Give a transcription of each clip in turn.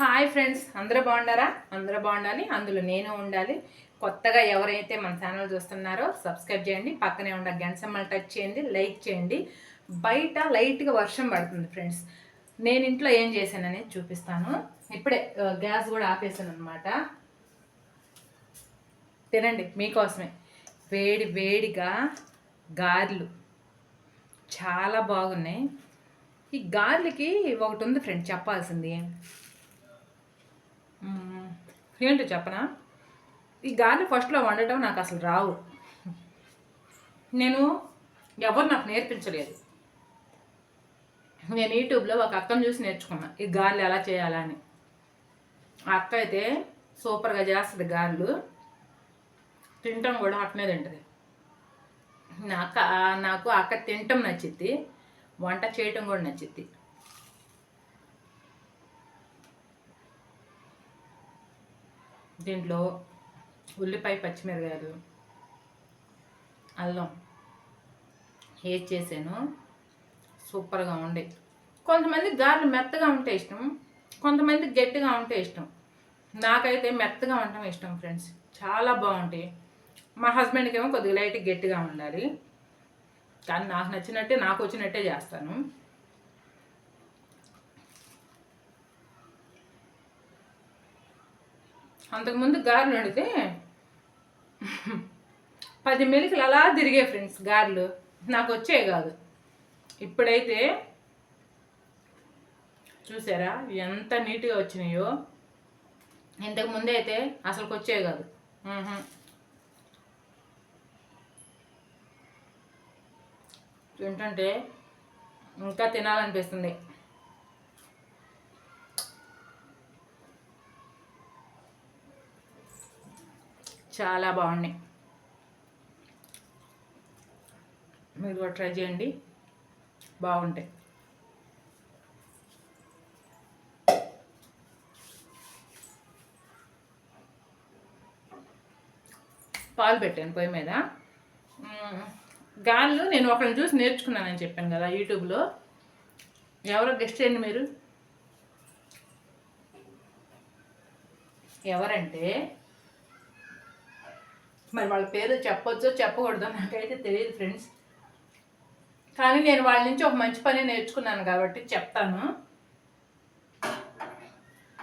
Hi friends అందరూ బాగుండారా అందరూ బాగుండాలి అందులో నేను ఉండాలి. కొత్తగా ఎవరైతే మన ఛానల్ చూస్తున్నారో సబ్స్క్రైబ్ చేయండి పక్కనే ఉన్న గంట టచ్ చేయండి లైక్ చేయండి. బయట లైట్గా వర్షం పడుతుంది ఫ్రెండ్స్ నేను ఇంట్లో ఏం చేశాననేది చూపిస్తాను. ఇప్పుడే గ్యాస్ కూడా ఆపేసాను అనమాట తినండి మీకోసమే. వేడి వేడిగా గారెలు. చాలా బాగున్నాయి. ఈ గార్లకి ఒకటి ఉంది ఫ్రెండ్ చెప్పాల్సింది. ఏంటో చెప్పనా? ఈ గార్లు ఫస్ట్లో వండటం నాకు అసలు రావు. నేను ఎవరు నాకు నేర్పించలేదు. నేను యూట్యూబ్లో ఒక అక్కను చూసి నేర్చుకున్నా ఈ గారెలు ఎలా చేయాలని ఆ అక్క అయితే సూపర్గా చేస్తుంది గారెలు. తింటాం కూడా అట్నే తింటుంది అక్క నాకు అక్క తినటం నచ్చిద్ది వంట చేయటం కూడా నచ్చిద్ది. దీంట్లో ఉల్లిపాయ పచ్చిమిరకాయలు అల్లం వేసి చేసాను. సూపర్గా ఉండే కొంతమంది గారెలు మెత్తగా ఉంటే ఇష్టం కొంతమంది గట్టిగా ఉంటే ఇష్టం. నాకైతే మెత్తగా ఉండటం ఇష్టం ఫ్రెండ్స్. చాలా బాగుంటాయి. మా హస్బెండ్కి ఏమో కొద్దిగా లైట్ గట్టిగా ఉండాలి. కానీ నాకు నచ్చినట్టే నాకు వచ్చినట్టే చేస్తాను. అంతకుముందు గారెలు వండితే పది మెలికలు అలా తిరిగే ఫ్రెండ్స్ గారెలు. నాకు వచ్చే కాదు. ఇప్పుడైతే చూసారా ఎంత నీట్గా వచ్చినాయో. ఇంతకు ముందే అయితే అసలుకి వచ్చే కాదు. తింటుంటే ఇంకా తినాలనిపిస్తుంది. చాలా బాగున్నాయి. మీరు కూడా ట్రై చేయండి. బాగుంటాయి. పాలు పెట్టాను పొయ్యి మీద. మ్మ్. నేను ఒకరిని చూసి నేర్చుకున్నానని చెప్పాను కదా యూట్యూబ్లో. ఎవరో గెస్ట్ చేయండి మీరు. ఎవరంటే మరి వాళ్ళ పేరు చెప్పొచ్చో చెప్పకూడదో నాకైతే తెలియదు ఫ్రెండ్స్. కానీ నేను వాళ్ళ నుంచి ఒక మంచి పని నేర్చుకున్నాను కాబట్టి చెప్తాను.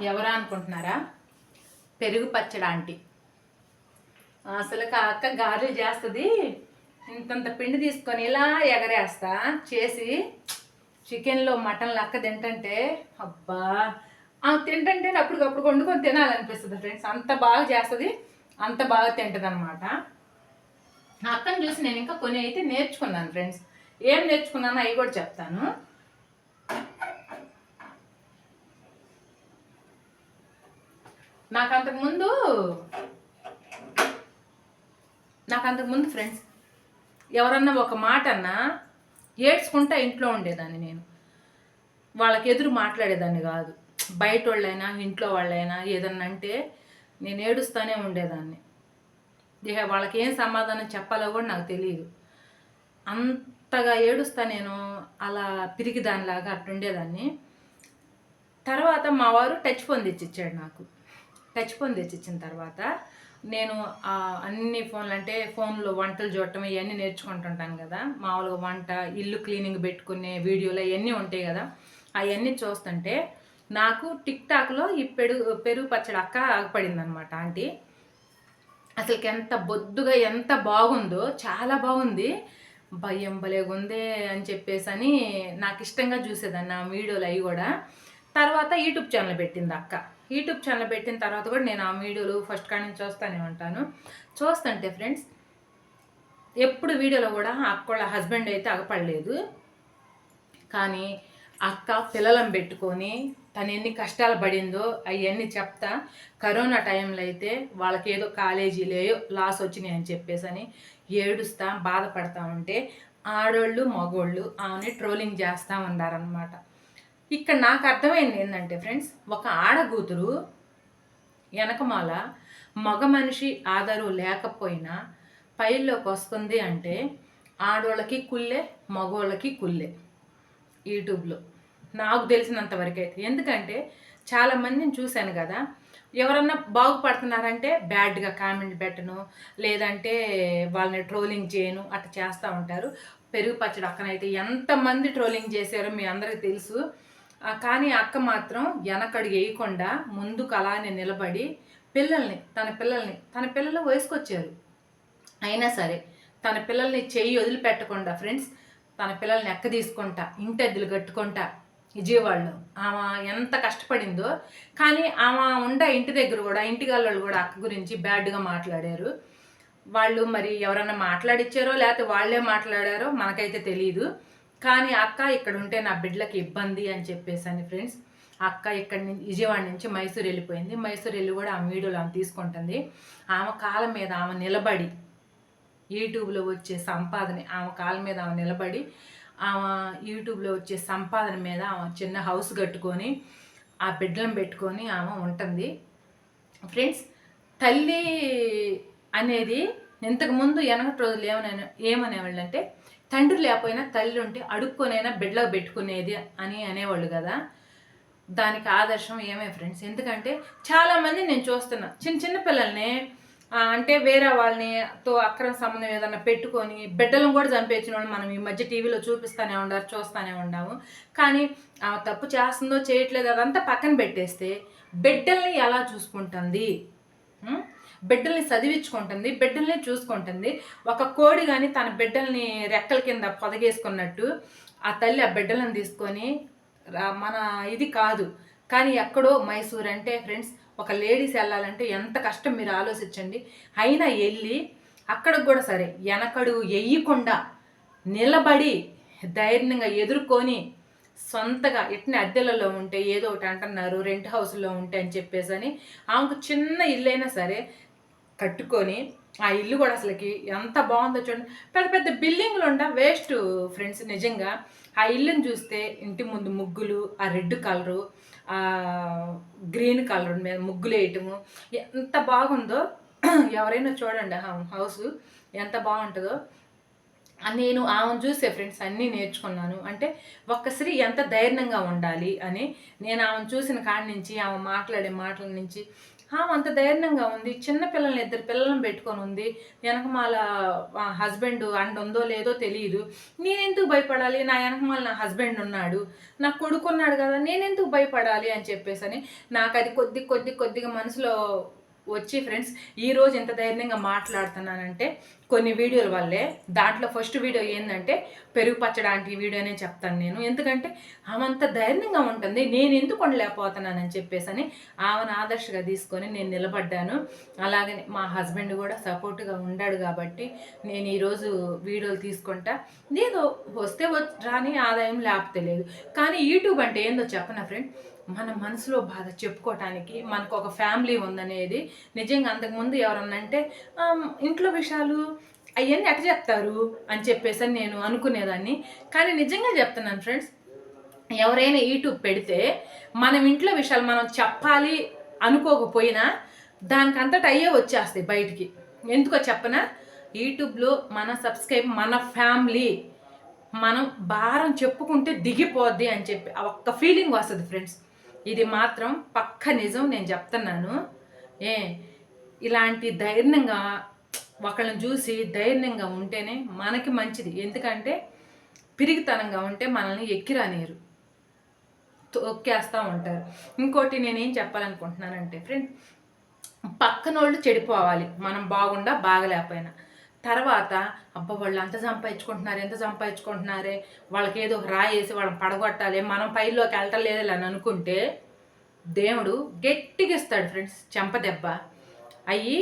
ఎవరా అనుకుంటున్నారా? పెరుగు పచ్చడి ఆంటీ. అసలు ఆ అక్క గారెలు చేస్తుంది. ఇంతంత పిండి తీసుకొని ఇలా ఎగరేస్తా చేసి చికెన్లో మటన్లు అక్క తింటంటే అబ్బా! తింటంటే అప్పటికప్పుడు వండుకొని తినాలనిపిస్తుంది ఫ్రెండ్స్. అంత బాగా చేస్తుంది. అంత బాగా తింటుంది అనమాట అక్కని చూసి నేను ఇంకా కొన్ని అయితే నేర్చుకున్నాను ఫ్రెండ్స్. ఏం నేర్చుకున్నానో అవి కూడా చెప్తాను. నాకు అంతకుముందు నాకు అంతకుముందు ఫ్రెండ్స్ ఎవరన్నా ఒక మాట అన్నా ఏడ్చుకుంటా ఇంట్లో ఉండేదాన్ని నేను. వాళ్ళకి ఎదురు మాట్లాడేదాన్ని కాదు. బయట వాళ్ళైనా ఇంట్లో వాళ్ళైనా ఏదన్నా అంటే నేను ఏడుస్తూనే ఉండేదాన్ని. ఇక వాళ్ళకి ఏం సమాధానం చెప్పాలో కూడా నాకు తెలియదు అంతగా ఏడుస్తా నేను అలా పిరిగి దానిలాగా అట్లుండేదాన్ని తర్వాత మా వారు టచ్ ఫోన్ తెచ్చిచ్చాడు నాకు. టచ్ ఫోన్ తెచ్చిచ్చిన తర్వాత నేను అన్ని ఫోన్లు అంటే ఫోన్లో వంటలు చూడటం ఇవన్నీ నేర్చుకుంటుంటాను కదా. మామూలుగా వంట ఇల్లు క్లీనింగ్ పెట్టుకునే వీడియోలు అవన్నీ ఉంటాయి కదా. అవన్నీ చూస్తుంటే నాకు టిక్ టాక్లో ఈ పెరుగు పెరుగు పచ్చడి అక్క ఆగపడింది అనమాట ఆంటీ. అసలుకి ఎంత బొద్దుగా ఎంత బాగుందో చాలా బాగుంది. భయం భలేగుందే అని చెప్పేసి అని నాకు ఇష్టంగా చూసేదాన్ని ఆ వీడియోలు అవి కూడా. తర్వాత యూట్యూబ్ ఛానల్ పెట్టింది అక్క. యూట్యూబ్ ఛానల్ పెట్టిన తర్వాత కూడా నేను ఆ వీడియోలు ఫస్ట్ కాడి నుంచి చూస్తానే ఉంటాను. చూస్తుంటే ఫ్రెండ్స్ ఎప్పుడు వీడియోలో కూడా అక్క హస్బెండ్ అయితే అగపడలేదు కానీ అక్క పిల్లలను పెట్టుకొని తను ఎన్ని కష్టాలు పడిందో అవన్నీ చెప్తా. కరోనా టైంలో అయితే వాళ్ళకి ఏదో కాలేజీలేయో లాస్ వచ్చినాయి అని చెప్పేసి అని ఏడుస్తా బాధపడతా ఉంటే ఆడోళ్ళు మగోళ్ళు ఆమెని ట్రోలింగ్ చేస్తూ ఉన్నారనమాట ఇక్కడ నాకు అర్థమైంది ఏంటంటే ఫ్రెండ్స్ ఒక ఆడగూతురు వెనకమాల మగ మనిషి ఆధారు లేకపోయినా పైల్లోకి వస్తుంది అంటే ఆడోళ్ళకి కుళ్ళే మగోళ్ళకి కుళ్ళే. యూట్యూబ్లో నాకు తెలిసినంత వరకు అయితే ఎందుకంటే చాలా మందిని చూశాను కదా. ఎవరన్నా బాగుపడుతున్నారంటే బ్యాడ్గా కామెంట్ పెట్టను లేదంటే వాళ్ళని ట్రోలింగ్ చేయను అట్లా చేస్తూ ఉంటారు. పెరుగు పచ్చడి అక్కనైతే ఎంతమంది ట్రోలింగ్ చేశారో మీ అందరికీ తెలుసు. కానీ అక్క మాత్రం వెనకడు వేయకుండా ముందుకు అలానే నిలబడి పిల్లల్ని తన పిల్లల్ని తన పిల్లలు వయసుకొచ్చారు. అయినా సరే తన పిల్లల్ని చెయ్యి వదిలిపెట్టకుండా ఫ్రెండ్స్ తన పిల్లల్ని ఎక్క తీసుకుంటా ఇంటి అద్దెలు కట్టుకుంటా విజయవాడలో. ఆమె ఎంత కష్టపడిందో. కానీ ఆమె ఉండ ఇంటి దగ్గర కూడా ఇంటి వాళ్ళు కూడా అక్క గురించి బ్యాడ్గా మాట్లాడారు. వాళ్ళు మరి ఎవరన్నా మాట్లాడిచ్చారో లేకపోతే వాళ్ళే మాట్లాడారో మనకైతే తెలియదు కానీ అక్క ఇక్కడ ఉంటే నా బిడ్డలకి ఇబ్బంది అని చెప్పేసాను ఫ్రెండ్స్ అక్క ఇక్కడ నుంచి విజయవాడ నుంచి మైసూర్ వెళ్ళిపోయింది. మైసూర్ వెళ్ళి కూడా ఆమె వీడియోలు ఆమె తీసుకుంటుంది. ఆమె కాలం మీద ఆమె నిలబడి యూట్యూబ్లో వచ్చే సంపాదన ఆమె కాళ్ళ మీద ఆమె నిలబడి ఆమె యూట్యూబ్లో వచ్చే సంపాదన మీద ఆమె చిన్న హౌస్ కట్టుకొని ఆ బిడ్డలను పెట్టుకొని ఆమె ఉంటుంది. ఫ్రెండ్స్ తల్లి అనేది ఇంతకుముందు వెనకటి రోజులు ఏమనే ఏమనేవాళ్ళు అంటే తండ్రి లేకపోయినా తల్లి ఉంటే అడుక్కొనైనా బిడ్డలకు పెట్టుకునేది అని అనేవాళ్ళు కదా. దానికి ఆదర్శం ఏమే ఫ్రెండ్స్? ఎందుకంటే చాలామంది నేను చూస్తున్నా చిన్న చిన్న పిల్లల్ని అంటే వేరే వాళ్ళని తో అక్రమ సంబంధం ఏదన్నా పెట్టుకొని బిడ్డలను కూడా చంపేసిన వాళ్ళు మనం ఈ మధ్య టీవీలో చూపిస్తూనే ఉండారు చూస్తూనే ఉండాము. కానీ ఆ తప్పు చేస్తుందో చేయట్లేదు అదంతా పక్కన పెట్టేస్తే బిడ్డల్ని ఎలా చూసుకుంటుంది? బిడ్డల్ని చదివించుకుంటుంది బిడ్డల్ని చూసుకుంటుంది. ఒక కోడి కానీ తన బిడ్డల్ని రెక్కల కింద పొదగేసుకున్నట్టు ఆ తల్లి ఆ బిడ్డలను తీసుకొని మన ఇది కాదు. కానీ ఎక్కడో మైసూర్ అంటే ఫ్రెండ్స్ ఒక లేడీస్ వెళ్ళాలంటే ఎంత కష్టం మీరు ఆలోచించండి. అయినా వెళ్ళి అక్కడికి కూడా సరే వెనకడు వెయ్యకుండా నిలబడి ధైర్యంగా ఎదుర్కొని సొంతగా ఎట్ని అద్దెలలో ఉంటే ఏదో ఒకటి అంటున్నారు రెంట్ హౌస్లో ఉంటే అని చెప్పేసి అని ఆమెకు చిన్న ఇల్లైనా సరే కట్టుకొని ఆ ఇల్లు కూడా అసలుకి ఎంత బాగుందో చూడండి. పెద్ద పెద్ద బిల్డింగ్లు ఉండ వేస్ట్ ఫ్రెండ్స్ నిజంగా. ఆ ఇల్లుని చూస్తే ఇంటి ముందు ముగ్గులు ఆ రెడ్ కలరు ఆ గ్రీన్ కలర్ మీద ముగ్గులు వేయటము. ఎంత బాగుందో ఎవరైనా చూడండి హౌస్ ఎంత బాగుంటుందో. నేను ఆమెను చూసే ఫ్రెండ్స్ అన్నీ నేర్చుకున్నాను. అంటే ఒక్క స్త్రీ ఎంత ధైర్యంగా ఉండాలి అని నేను ఆమెను చూసిన కాడి నుంచి ఆమె మాట్లాడే మాటల నుంచి ఆమె అంత ధైర్యంగా ఉంది చిన్న పిల్లల్ని ఇద్దరు పిల్లల్ని పెట్టుకొని ఉంది వెనకమాల హస్బెండ్ అండ ఉందో లేదో తెలియదు నేనెందుకు భయపడాలి? నా వెనకమాల నా హస్బెండ్ ఉన్నాడు నా కొడుకున్నాడు కదా నేనెందుకు భయపడాలి అని చెప్పేసి అని నాకు అది కొద్ది కొద్ది కొద్దిగా మనసులో వచ్చి ఫ్రెండ్స్ ఈరోజు ఎంత ధైర్యంగా మాట్లాడుతున్నానంటే కొన్ని వీడియోల వల్లే. దాంట్లో ఫస్ట్ వీడియో ఏంటంటే పెరుగు పచ్చడానికి వీడియోనే చెప్తాను నేను. ఎందుకంటే ఆమె అంత ధైర్యంగా ఉంటుంది. నేను ఎందుకు ఉండలేకపోతున్నానని చెప్పేసి అని ఆమెను ఆదర్శగా తీసుకొని నేను నిలబడ్డాను. అలాగనే మా హస్బెండ్ కూడా సపోర్ట్గా ఉండాడు కాబట్టి నేను ఈరోజు వీడియోలు తీసుకుంటా. నేను వస్తే వచ్చి రాని ఆదాయం లేకపోతే లేదు. కానీ యూట్యూబ్ అంటే ఏందో చెప్పనా ఫ్రెండ్ మన మనసులో బాధ చెప్పుకోవటానికి మనకు ఒక ఫ్యామిలీ ఉందనేది నిజంగా అంతకుముందు ఎవరన్నా అంటే ఇంట్లో విషయాలు అవన్నీ ఎట చెప్తారు అని చెప్పేసి నేను అనుకునేదాన్ని. కానీ నిజంగా చెప్తున్నాను ఫ్రెండ్స్ ఎవరైనా యూట్యూబ్ పెడితే మనం ఇంట్లో విషయాలు మనం చెప్పాలి అనుకోకపోయినా దానికంతట అయ్యే వచ్చేస్తాయి బయటికి. ఎందుకో చెప్పనా? యూట్యూబ్లో మన సబ్స్క్రైబ్ మన ఫ్యామిలీ మనం భారం చెప్పుకుంటే దిగిపోద్ది అని చెప్పి ఒక్క ఫీలింగ్ వస్తుంది ఫ్రెండ్స్. ఇది మాత్రం పక్క నిజం నేను చెప్తున్నాను. ఏ ఇలాంటి ధైర్యంగా ఒకళ్ళని చూసి ధైర్యంగా ఉంటేనే మనకి మంచిది. ఎందుకంటే పిరిగితనంగా ఉంటే మనల్ని ఎక్కిరానేరు తొక్కేస్తూ ఉంటారు. ఇంకోటి నేనేం చెప్పాలనుకుంటున్నానంటే ఫ్రెండ్ పక్కనోళ్ళు చెడిపోవాలి. మనం బాగుండా బాగలేకపోయినా. తర్వాత అబ్బా వాళ్ళు అంత సంపాదించుకుంటున్నారు ఎంత సంపాదించుకుంటున్నారే వాళ్ళకి ఏదో ఒక రాయి వేసి వాళ్ళని పడగొట్టాలి మనం పైలోకి వెళ్ళటలేదు అని అనుకుంటే దేవుడు గట్టిగా ఇస్తాడు ఫ్రెండ్స్ చెంప దెబ్బ. అవి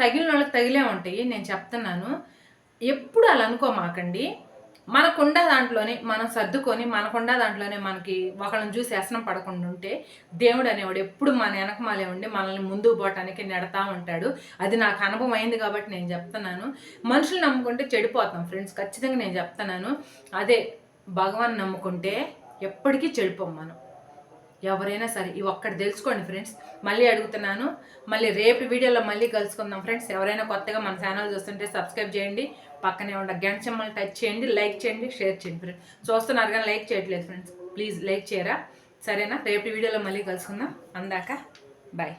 తగిలిన వాళ్ళకి తగిలే ఉంటాయి నేను చెప్తున్నాను. ఎప్పుడు అలా అనుకోమాకండి. మనకుండ దాంట్లోనే మనం సర్దుకొని మనకుండ దాంట్లోనే మనకి ఒకళ్ళని చూసి వ్యసనం పడకుండా ఉంటే దేవుడు అనేవాడు ఎప్పుడు మన వెనకమాలే ఉండి మనల్ని ముందుకు పోవటానికి నెడతా ఉంటాడు. అది నాకు అనుభవం అయింది కాబట్టి నేను చెప్తున్నాను. మనుషులు నమ్ముకుంటే చెడిపోతాం ఫ్రెండ్స్ ఖచ్చితంగా నేను చెప్తున్నాను. అదే భగవాన్ నమ్ముకుంటే ఎప్పటికీ చెడిపోం మనం. ఎవరైనా సరే ఇవి ఒక్కటి తెలుసుకోండి ఫ్రెండ్స్. మళ్ళీ అడుగుతున్నాను. మళ్ళీ రేపు వీడియోలో మళ్ళీ కలుసుకుందాం ఫ్రెండ్స్. ఎవరైనా కొత్తగా మన ఛానల్ చూస్తుంటే సబ్స్క్రైబ్ చేయండి. పక్కనే ఉన్న గంట సింబల్ టచ్ చేయండి లైక్ చేయండి షేర్ చేయండి ఫ్రెండ్స్ చూస్తున్నారు కానీ లైక్ చేయట్లేదు ఫ్రెండ్స్ ప్లీజ్ లైక్ చేయరా? సరేనా? రేపటి వీడియోలో మళ్ళీ కలుసుకుందాం. అందాక బాయ్.